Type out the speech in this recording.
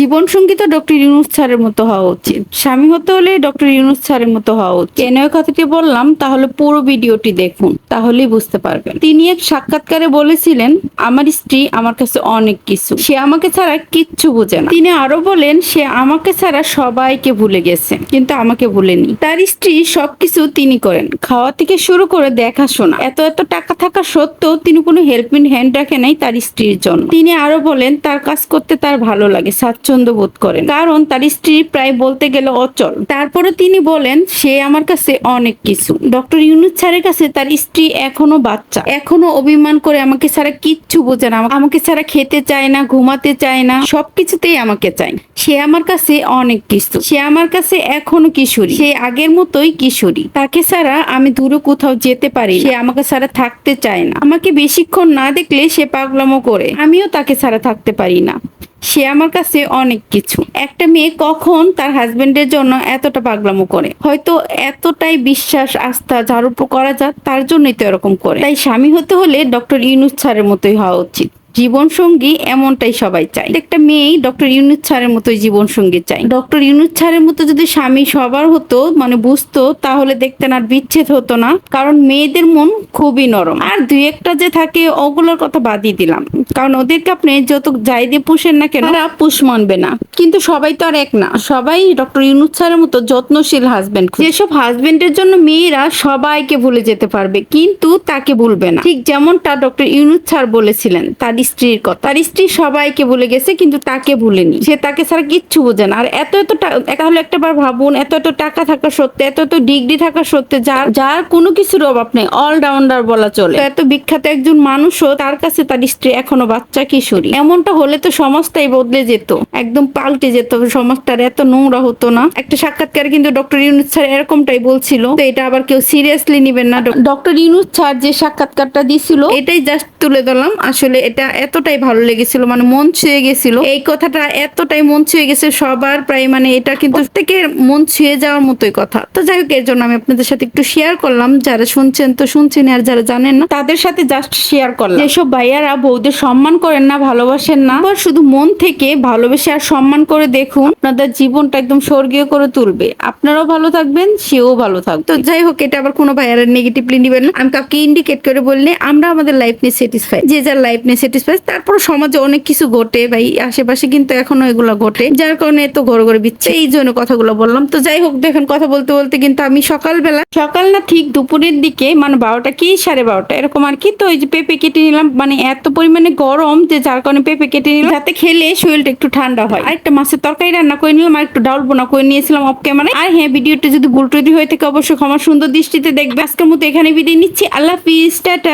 জীবন সঙ্গী তো ডক্টর ইউনুস স্যারের মতো হওয়া উচিত। স্বামী হতে হলে ডক্টর ইউনুস স্যারের মতো হওয়া উচিত। কেন কথাটি বললাম, তাহলে পুরো ভিডিওটি দেখুন, তাহলেই বুঝতে পারবেন। তিনি এক সাক্ষাৎকারে বলেছিলেন, আমার স্ত্রী আমার কাছে অনেক কিছু, সে আমাকে ছাড়া কিচ্ছু বোঝে না। তিনি আরও বলেন, সে আমাকে ছাড়া সবাইকে ভুলে গেছে, কিন্তু আমাকে ভুলেনি। তার স্ত্রী সবকিছু তিনি করেন। খাওয়া থেকে শুরু করে দেখাশোনা, এত এত টাকা থাকা সত্ত্বেও তিনি কোনো হেল্পিং হ্যান্ড রাখে নাই তার স্ত্রীর জন্য। তিনি আরও বলেন, তার কাজ করতে তার ভালো লাগে স্বাচ্ছন্দ্য বোধ করেন। কারণ তার স্ত্রী প্রায় বলতে গেলে অচল। তারপরে তিনি বলেন, সে আমার কাছে অনেক কিছু। ডক্টর ইউনুস স্যারের কাছে তার স্ত্রী এখনও বাচ্চা। এখনও অভিমান করে আমাকে ছাড়া কিচ্ছু বোঝে না। আমাকে ছাড়া খেতে চায় না, ঘুমাতে চায় না, সবকিছুতেই আমাকে চায়। সে আমার কাছে অনেক কিছু। সে আমার কাছে এখনও কিশোরী। সে আগের মতোই কিশোরী। তাকে ছাড়া আমি দূরে কোথাও যেতে পারি সে আমাকে ছাড়া থাকতে চায় না। আমাকে বেশিক্ষণ না দেখলে সে পাগলামো করে। আমিও তাকে ছাড়া থাকতে পারি না। সে আমার কাছে অনেক কিছু। একটা মেয়ে কখন তার হাজবেন্ডের জন্য এতটা পাগলামো করে? হয়তো এতটাই বিশ্বাস, আস্থা যার উপর করা যাক, তার জন্যই তো এরকম করে। তাই স্বামী হতে হলে ডক্টর ইউনুস ছাড়ের মতোই হওয়া উচিত। জীবন সঙ্গী এমনটাই সবাই চায়। একটা মেয়েই ডক্টর ইউনুস ছাড়ের মতোই জীবন সঙ্গী চাই ডক্টর ইউনুস ছাড়ের মতো যদি স্বামী সবার হতো মানে বুঝতো, তাহলে দেখতেন আর বিচ্ছেদ হতো না। কারণ মেয়েদের মন খুবই নরম। আর দুই একটা যে থাকে, ওগুলোর কথা বাদই দিলাম। কারণ ওদেরকে আপনি যত যাই দিয়ে পুষেন না কেন পুষ মানবে না। কিন্তু সবাই তো আর এক না। সবাই ডক্টর ইউনুস স্যারের মতো যত্নশীল হাজবেন্ড যেসব হাজবেন্ডের জন্য মেয়েরা সবাইকে ভুলে যেতে পারবে, কিন্তু তাকে ভুলবে না। ঠিক যেমনটা ডক্টর ইউনুস ছাড় বলেছিলেন, তার স্ত্রীর কথা। তার স্ত্রী সবাইকে ভুলে গেছে, কিন্তু তাকে ভুলেনি। সে তাকে ছাড়া কিচ্ছু বোঝে না। আর এত এত তাহলে একটা বার ভাবুন, এত এত টাকা থাকা সত্ত্বে, এত এত ডিগ্রি থাকা সত্ত্বে যার যার কোনো কিছুর অভাব নেই। অলরাউন্ডার বলা চলে। এত বিখ্যাত একজন মানুষও তার কাছে তার স্ত্রী এখনও বাচ্চা কিশোরী। এমনটা হলে তো সমাজটাই বদলে যেত। একদম পাল্টে যেত। সমাজটার এত নোংরা হতো না। একটা সাক্ষাৎকারে কিন্তু ডক্টর ইউনুস স্যার এরকমটাই বলছিল। তো এটা আবার কেউ সিরিয়াসলি নিবেন না। ডক্টর ইউনুস স্যার যে সাক্ষাৎকারটা দিছিল, এটাই জাস্ট তুলে ধরলাম। আসলে এটা এতটাই ভালো লেগেছিল মানে মন ছুঁয়ে গেছিল। এই কথাটা এতটাই মন ছুঁয়ে গেছে, সবার প্রায় মানে এটা কিন্তু প্রত্যেকের মন ছুঁয়ে যাওয়ার মতোই কথা। তো যাই হোক, এর জন্য আমি আপনাদের সাথে একটু শেয়ার করলাম। যারা শুনছেন তো শুনছেন, আর যারা জানেন না, তাদের সাথে জাস্ট শেয়ার করলাম। যেসব ভাইয়ারা বউদের সম্মান করেন না, ভালোবাসেন না শুধু মন থেকে ভালোবেসে আর সম্মান করে দেখুন, আপনাদের জীবনটা একদম স্বর্গীয় করে তুলবে। আপনারাও ভালো থাকবেন, সেও ভালো থাকবে। তো যাই হোক, এটা আবার কোনো ভাইয়ারা নেগেটিভলি নিবেন না। আমি কাউকে ইন্ডিকেট করে বললে আমরা আমাদের লাইফ নিয়ে স্যাটিসফাই যে যার লাইফ নিয়ে স্যাটিসফাই তারপর সমাজে অনেক কিছু ঘটে ভাই, আশেপাশে কিন্তু এখনও এগুলো ঘটে। যার কারণে এত ঘরে ঘরে বিচ্ছে, এই জন্য কথাগুলো বললাম। তো যাই হোক, দেখেন কথা বলতে বলতে কিন্তু আমি সকালবেলা সকাল না ঠিক দুপুরের দিকে মানে বারোটা কি, সাড়ে বারোটা, এরকম আর কি, তো ওই যে পেঁপে কেটে নিলাম। মানে এত পরিমাণে গরম যে যার কারণে পেঁপে কেটে নিলাম। যাতে খেলে শরীরটা একটু ঠান্ডা হয়। আর একটা মাছের তরকারি রান্না করে নিলাম আর একটু ডাউল বোনা করে নিয়েছিলাম অফ ক্যামেরায় আর হ্যাঁ ভিডিওটা যদি ভুল হয়ে থাকে, অবশ্যই ক্ষমা সুন্দর দৃষ্টিতে দেখবে আজকের মতো এখানে বিদায় নিচ্ছি। আল্লাহ হাফিজ, টাটা।